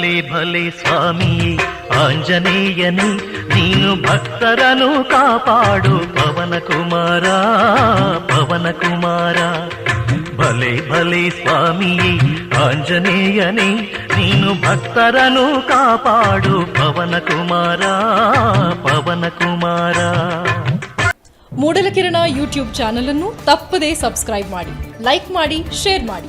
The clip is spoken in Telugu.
భలే భలే స్వామి ఆంజనేయని నీను భక్తరను కాపాడు పవన కుమారా పవన కుమారా భలే భలే స్వామి ఆంజనేయని నీను భక్తరను కాపాడు పవన కుమారా పవన కుమారా ಮೂಡಲಕಿರಣ ಯೂಟ್ಯೂಬ್ ಚಾನಲ್ ಅನ್ನು ತಪ್ಪದೇ ಸಬ್ಸ್ಕ್ರೈಬ್ ಮಾಡಿ ಲೈಕ್ ಮಾಡಿ ಶೇರ್ ಮಾಡಿ